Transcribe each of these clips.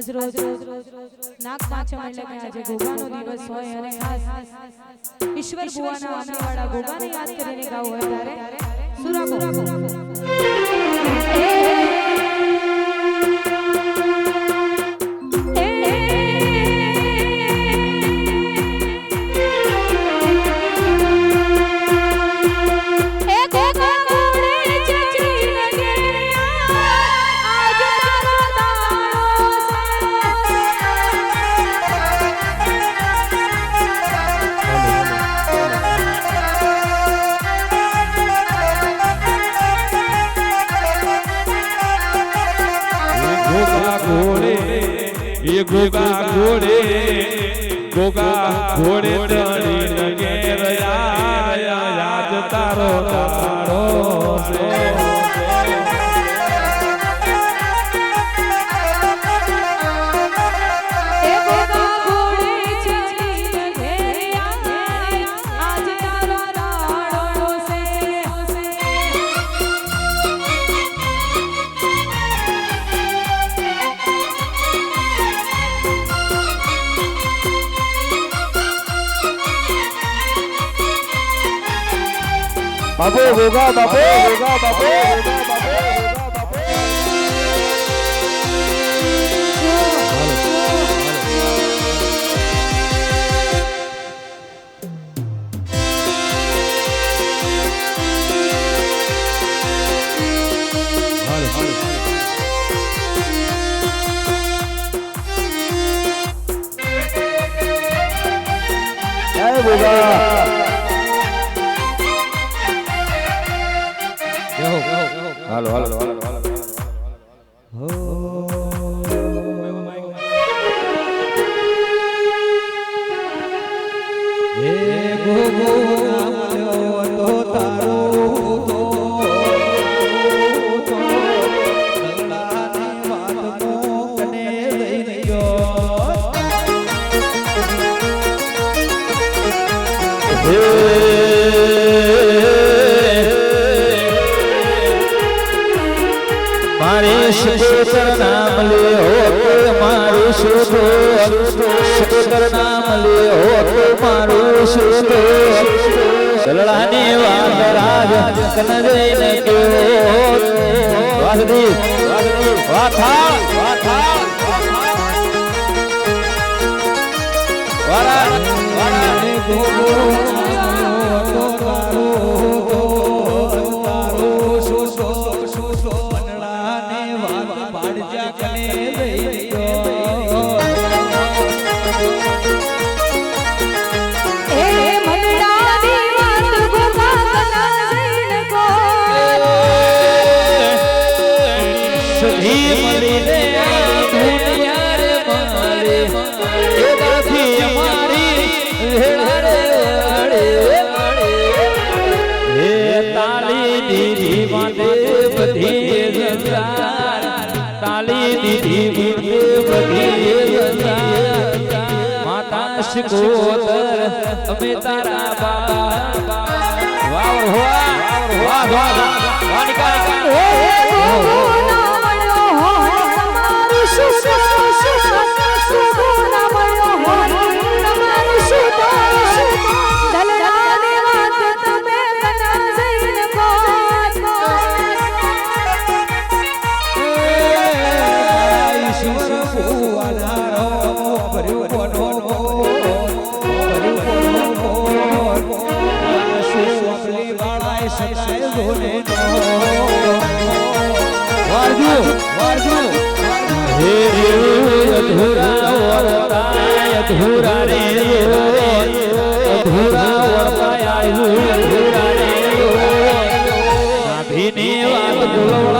આજ રોજ નાગ પાંચમ એટલે કે આજે ગોગાનો દિવસ હોય અને ખાસ ઈશ્વર ભુવાના આંગણવાળા ગોગાને યાદ કરીને ગાવું હોય ત્યારે. સુરા એ ગોગા ઘોડે ગોગા ઘોડે તણી નગેર રયા રાજ તારો તારો છે બાપુ ગોગા બાપુ ગોગા બાપુ હાલો હાલો હાલો હાલો મારી શુભેતર નામ લે હો મારું શુભ શુભેતર નામ લે હો મારું શુભ. સલડાની વાત રાજ કન જઈને કેવો વાસદી વાથા વાથા વારા વારા. મળીને આ દુનિયા રે મળે એનાથી અમારી હેળે હે તાલી દીધી માટે માતા શિકોતર અધૂરા વરતાય અધૂરા રે નાભીની વાત બોલવડા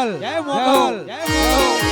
મોગલ. જય મોગલ. જય મોગલ.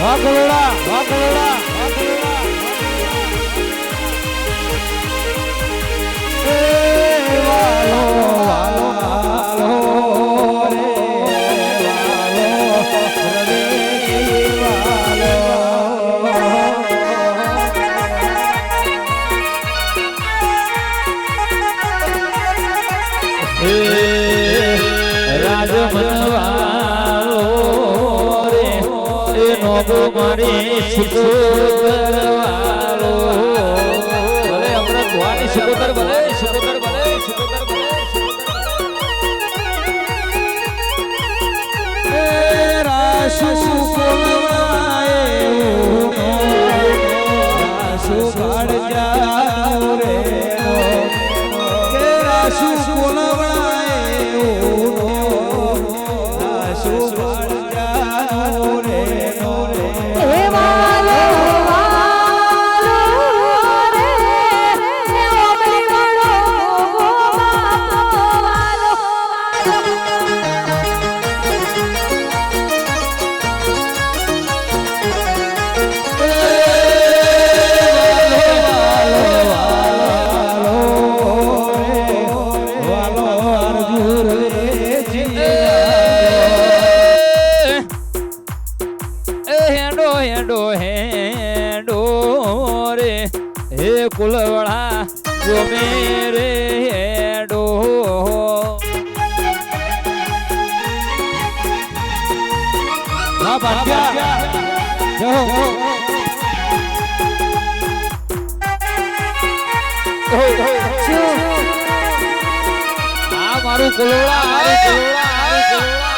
વાઘોડા વાઘોડા રાજ બનવાળો રે એનો મારી શીખો કરવા મારું કોલોડા મારું કોલોડા મારું કોલોડા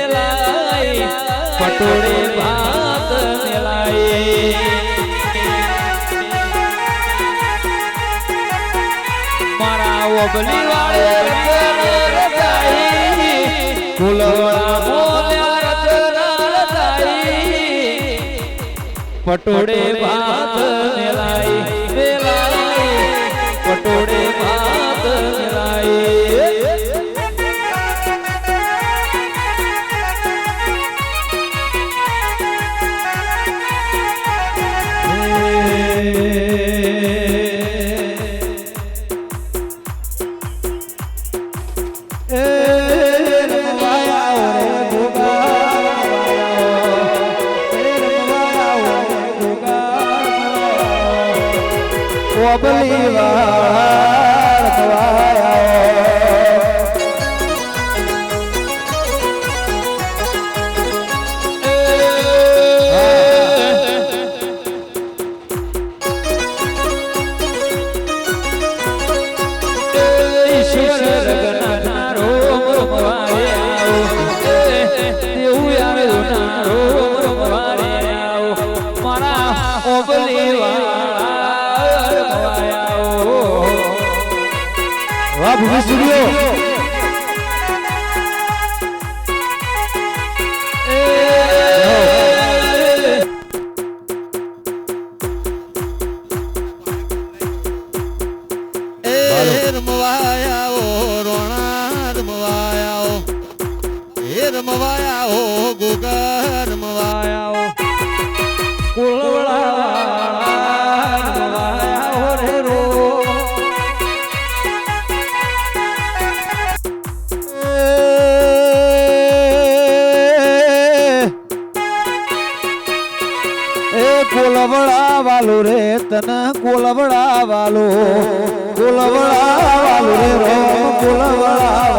પટોળે ભાત મેળાએ. મારા ઓબલી વાળે ફૂલવાળા બોલ્યા રચના રચાઈ પટોળે ભાત મેળાઈ પટોળે viver. વાહ ભૂમિ સ્ટુડિયો. વાલો કોલવડા વાલો રે રોમ કોલવડા